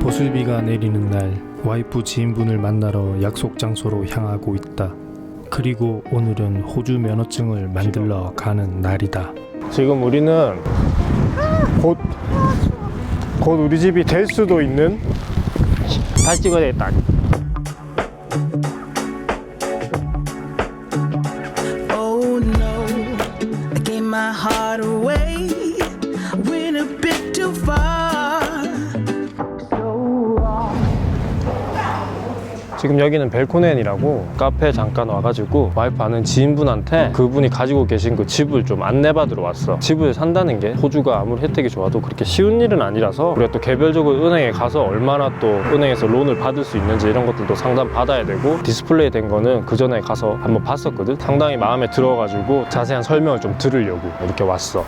보슬비가 내리는 날 와이프 지인분을 만나러 약속 장소로 향하고 있다. 그리고 오늘은 호주 면허증을 만들러 가는 날이다. 지금 우리는 곧, 곧 우리 집이 될 수도 있는 다시 찍어야 되겠다. 지금 여기는 벨코넨이라고 카페 잠깐 와가지고 와이프 아는 지인분한테 그분이 가지고 계신 그 집을 좀 안내받으러 왔어. 집을 산다는 게 호주가 아무리 혜택이 좋아도 그렇게 쉬운 일은 아니라서 우리가 또 개별적으로 은행에 가서 얼마나 또 은행에서 론을 받을 수 있는지 이런 것들도 상담 받아야 되고 디스플레이 된 거는 그 전에 가서 한번 봤었거든. 상당히 마음에 들어가지고 자세한 설명을 좀 들으려고 이렇게 왔어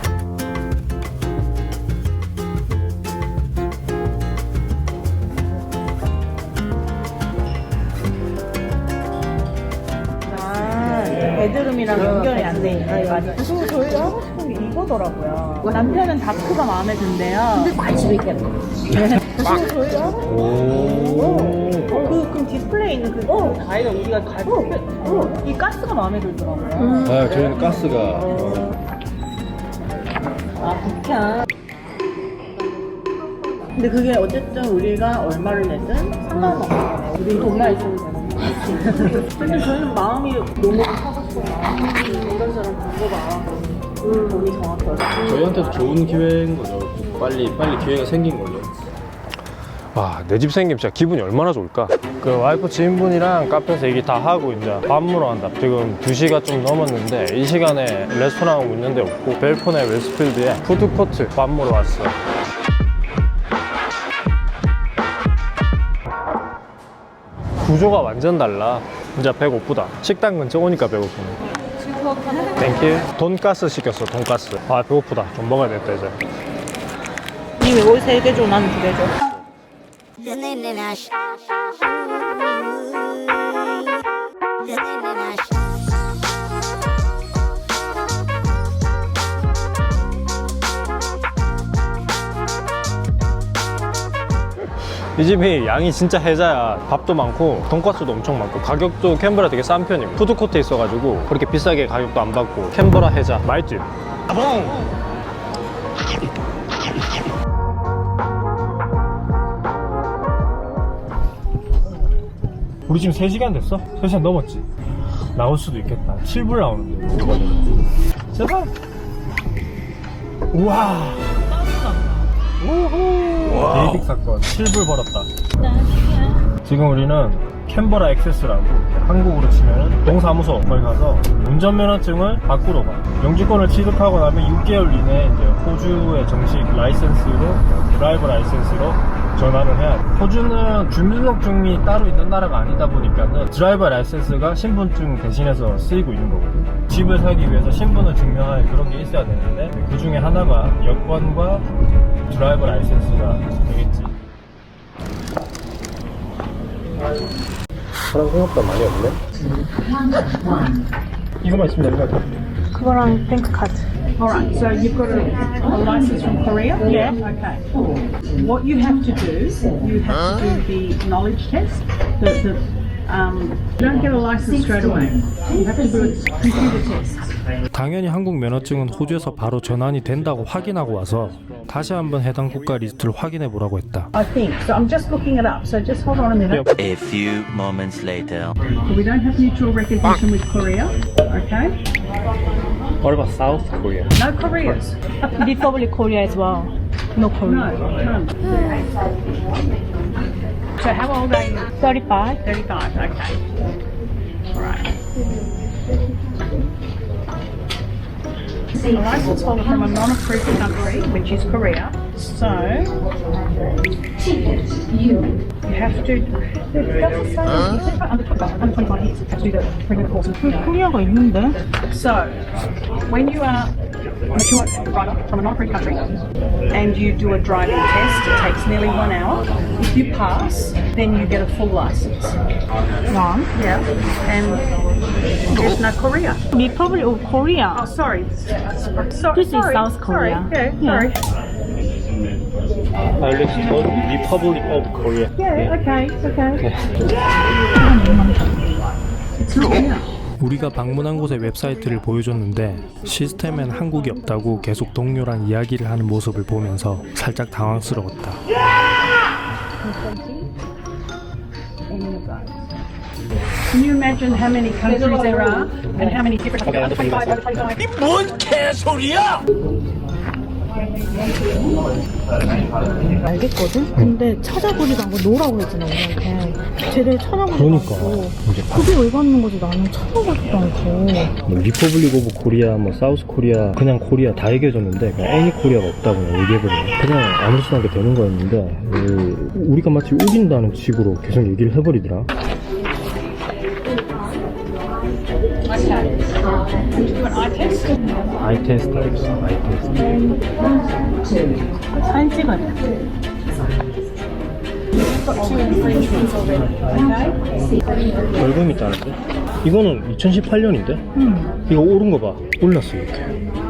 베드룸이랑 연결이 안돼 있네. 맞아. 그리고 저희가 하고 싶은 게 이거더라고요. 남편은 다크가 마음에 든대요. 근데 관심 있겠네. 그래서 저희가 하고 싶은 게 그, 그럼 디스플레이 있는 그 어. 다이가 우리가 갈 때, 어. 이 가스가 마음에 들더라고요. 아, 저희는 가스가 아, 극혐. 근데 그게 어쨌든 우리가 얼마를 내든 상관없어요. 우리 돈만 있으면 되는 거지. 근데 저희는 마음이 너무 싶어. 이런. 음, 돈이. 저희한테도 좋은 기회인 거죠. 빨리 빨리 기회가 생긴 거죠. 와, 내 집 생기면 진짜 기분이 얼마나 좋을까? 그 와이프 지인분이랑 카페에서 얘기 다 하고 이제 밥 먹으러 간다. 지금 2시가 좀 넘었는데 이 시간에 레스토랑 있는 데 없고 벨폰의 웨스필드에 푸드코트 밥 먹으러 왔어. 구조가 완전 달라. 진짜 배고프다. 식당 근처 오니까 배고프네. 땡큐. 돈가스 시켰어, 돈가스. 아, 배고프다. 좀 먹어야겠다, 이제. 니 이거 세개 줘, 나는 두개 줘. 이 집이 양이 진짜 해자야. 밥도 많고 돈가스도 엄청 많고 가격도 캔버라 되게 싼 편이고 푸드코트에 있어가지고 그렇게 비싸게 가격도 안 받고 캔버라 해자 맛있지? 아봉! 우리 지금 3시간 됐어? 3시간 넘었지? 나올 수도 있겠다 7불 나오는데 제발 우와 우후! 게이빅 사건 7불 벌었다. 지금 우리는 캔버라 액세스라고 한국으로 치면 동사무소 거기 가서 운전면허증을 바꾸러 가 영주권을 취득하고 나면 6개월 이내에 이제 호주의 정식 라이센스로 드라이버 라이센스로 전환을 해야 돼. 호주는 주민등록증이 따로 있는 나라가 아니다 보니까는 드라이버 라이센스가 신분증 대신해서 쓰이고 있는 거거든. 집을 사기 위해서 신분을 증명할 그런 게 있어야 되는데 그 중에 하나가 여권과 드라이버 라이센스가 되겠지 사람 생각보다 많이 없네. 이거만 있으면 되는 거 같아. 그거랑 뱅크카드. All right, so you've got a, a license from Korea? Yeah. Okay. What you have to do, you have to do the knowledge test. The, the, um, you don't get a license straight away. You have to do a computer test. 당연히 한국 면허증은 호주에서 바로 전환이 된다고 확인하고 와서 다시 한번 해당 국가 리스트를 확인해 보라고 했다. I think. So I'm just looking it up. So just hold on a minute. A few moments later. So we don't have mutual recognition with Korea. Okay. What about South Korea? No Koreas. Republic Korea as well. No No, Korea. So how old are you? 35. 35. Okay. All right. A license holder from a non-approved country, which is Korea. So you have to. It doesn't say under 25. Under 25 years, you have to do the pregnant course. 코리아가 있는데? So, when you are a mature driver from a non-approved country and you do a driving test, it takes nearly one hour. If you pass, then you get a full license. One. Yeah. And there's no Korea. Republic of Korea. Oh, sorry. sorry This is sorry. South Korea. Sorry. Yeah, Yeah. sorry. 알렉스턴 리퍼블릭 오브 코리아. okay, okay. 우리가 방문한 곳의 웹사이트를 보여줬는데 시스템엔 한국이 없다고 계속 동료랑 이야기를 하는 모습을 보면서 살짝 당황스러웠다. Can you imagine how many countries there are and how many different? Okay, over 25, over 25. 알겠거든? 근데 찾아보지도 않고 노라고 했잖아, 우리한테. 제대로 찾아보지도 그러니까. 않고. 그게 왜 받는 거지? 나는 찾아보지도 않고. 뭐 리퍼블릭 오브 코리아, 뭐 사우스 코리아, 그냥 코리아 다 얘기해줬는데 그냥 애니 코리아가 없다고 그냥 얘기해버리네. 그냥 아무렇지도 않게 되는 거였는데 그, 우리가 마치 우긴다는 식으로 계속 얘기를 해버리더라. 아이 테스트, 아이 테스트. 사진 찍어야 돼. 벌금 있다는데? 이거는 2018년인데? 이거 오른 거 봐. 올랐어 이렇게.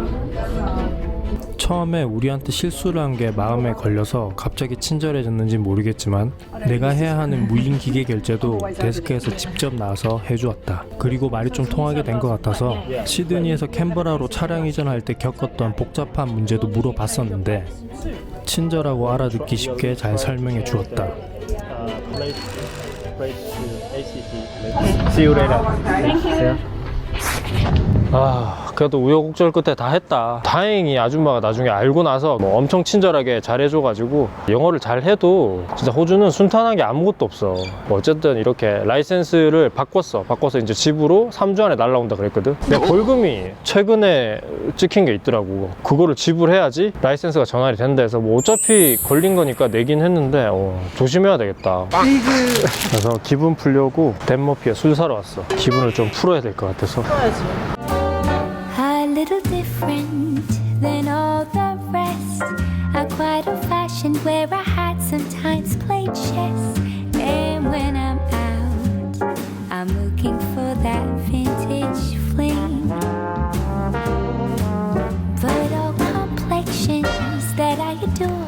처음에 우리한테 실수를 한 게 마음에 걸려서 갑자기 친절해졌는지 모르겠지만 내가 해야 하는 무인 기계 결제도 데스크에서 직접 나와서 해주었다. 그리고 말이 좀 통하게 된 것 같아서 시드니에서 캔버라로 차량 이전할 때 겪었던 복잡한 문제도 물어봤었는데 친절하고 알아듣기 쉽게 잘 설명해 주었다. See you later. 아, 그래도 우여곡절 끝에 다 했다. 다행히 아줌마가 나중에 알고 나서 뭐 엄청 친절하게 잘 해줘가지고 영어를 잘 해도 진짜 호주는 순탄한 게 아무것도 없어. 뭐 어쨌든 이렇게 라이센스를 바꿨어. 바꿔서 이제 집으로 3주 안에 날라온다 그랬거든. 근데 벌금이 최근에 찍힌 게 있더라고. 그거를 지불해야지 라이센스가 전환이 된다 해서 뭐 어차피 걸린 거니까 내긴 했는데 어, 조심해야 되겠다. 그래서 기분 풀려고 덴머피에 술 사러 왔어. 기분을 좀 풀어야 될 것 같아서. A fashioned where I had sometimes played chess. And when I'm out, I'm looking for that vintage fling. But all complexions that I adore.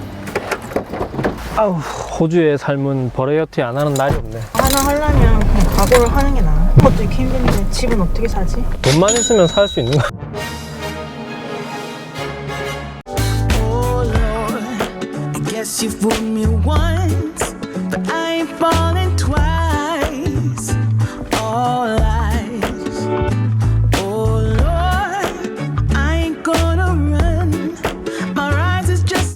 아우 호주의 삶은 버라이어티 안 하는 날이 없네 하나 하려면 그냥 각오를 하는 게 나아. 그것도 이렇게 힘든데 집은 어떻게 사지? 돈만 있으면 살 수 있는 거야 you fooled me once, but I ain't falling